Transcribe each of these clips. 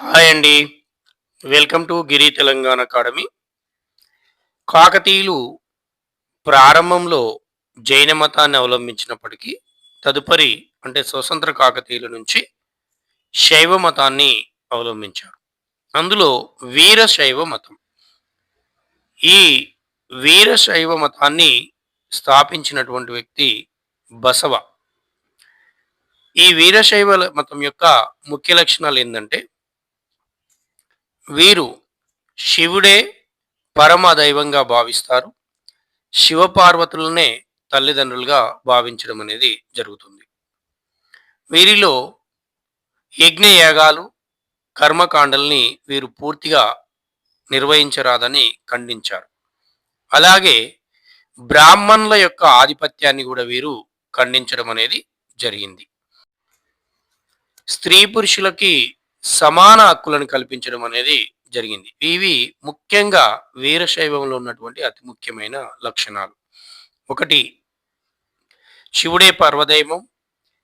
Hi అండి. Welcome to Giri Telangana academy. కాకతీయులు ప్రారంభంలో జైన మతాన్ని అవలంబించినప్పటికీ తదుపరి అంటే స్వతంత్ర కాకతీయుల నుంచి శైవ మతాన్ని అవలంబించారు. అందులో వీరశైవ మతం. ఈ వీరశైవ మతాన్ని స్థాపించినటువంటి వ్యక్తి బసవ. ఈ వీరశైవ మతం యొక్క ముఖ్య లక్షణాలు ఏంటంటే వీరు శివుడే పరమ దైవంగా భావిస్తారు. శివపార్వతులనే తల్లిదండ్రులుగా భావించడం అనేది జరుగుతుంది. వీరిలో యజ్ఞయాగాలు కర్మకాండల్ని వీరు పూర్తిగా నిర్వహించరాదని ఖండించారు. అలాగే బ్రాహ్మణుల యొక్క ఆధిపత్యాన్ని కూడా వీరు ఖండించడం అనేది జరిగింది. స్త్రీ పురుషులకి సమాన హక్కులను కల్పించడం అనేది జరిగింది. ఇవి ముఖ్యంగా వీరశైవంలో ఉన్నటువంటి అతి ముఖ్యమైన లక్షణాలు. ఒకటి శివుడే పర్వదైవం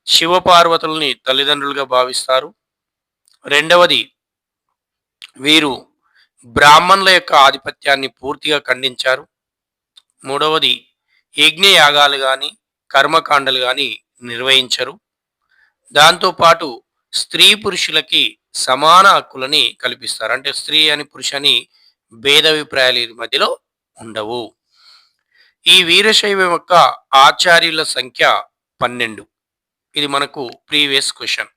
శివపార్వతుల్ని తల్లిదండ్రులుగా భావిస్తారు. రెండవది వీరు బ్రాహ్మణుల యొక్క ఆధిపత్యాన్ని పూర్తిగా ఖండించారు. మూడవది యజ్ఞయాగాలు కానీ కర్మకాండలు కానీ నిర్వహించరు. దాంతోపాటు స్త్రీ పురుషులకి సమాన హక్కులని కల్పిస్తారు. అంటే స్త్రీ అని పురుషని భేదాభిప్రాయాల మధ్యలో ఉండవు. ఈ వీరశైవం యొక్క ఆచార్యుల సంఖ్య పన్నెండు. ఇది మనకు ప్రీవియస్ క్వశ్చన్.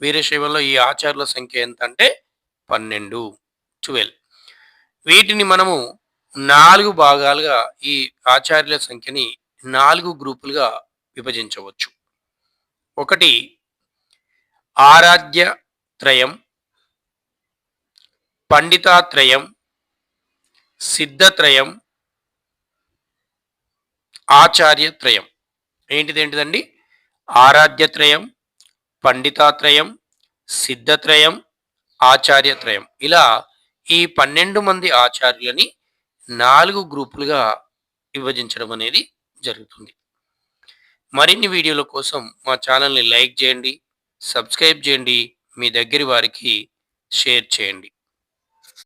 వీరశైవంలో ఈ ఆచార్యుల సంఖ్య ఎంత అంటే పన్నెండు ట్వెల్వ్. వీటిని మనము నాలుగు భాగాలుగా ఈ ఆచార్యుల సంఖ్యని నాలుగు గ్రూపులుగా విభజించవచ్చు. ఒకటి ఆరాధ్య త్రయం పండితాత్రయం సిద్ధత్రయం ఆచార్యత్రయం. ఏంటిది ఏంటిదండి ఆరాధ్యత్రయం పండితాత్రయం సిద్ధత్రయం ఆచార్యత్రయం. ఇలా ఈ పన్నెండు మంది ఆచార్యులని నాలుగు గ్రూపులుగా విభజించడం అనేది జరుగుతుంది. మరిన్ని వీడియోల కోసం మా ఛానల్ని లైక్ చేయండి సబ్స్క్రైబ్ చేయండి. మీ దగ్గరి వారికి షేర్ చేయండి.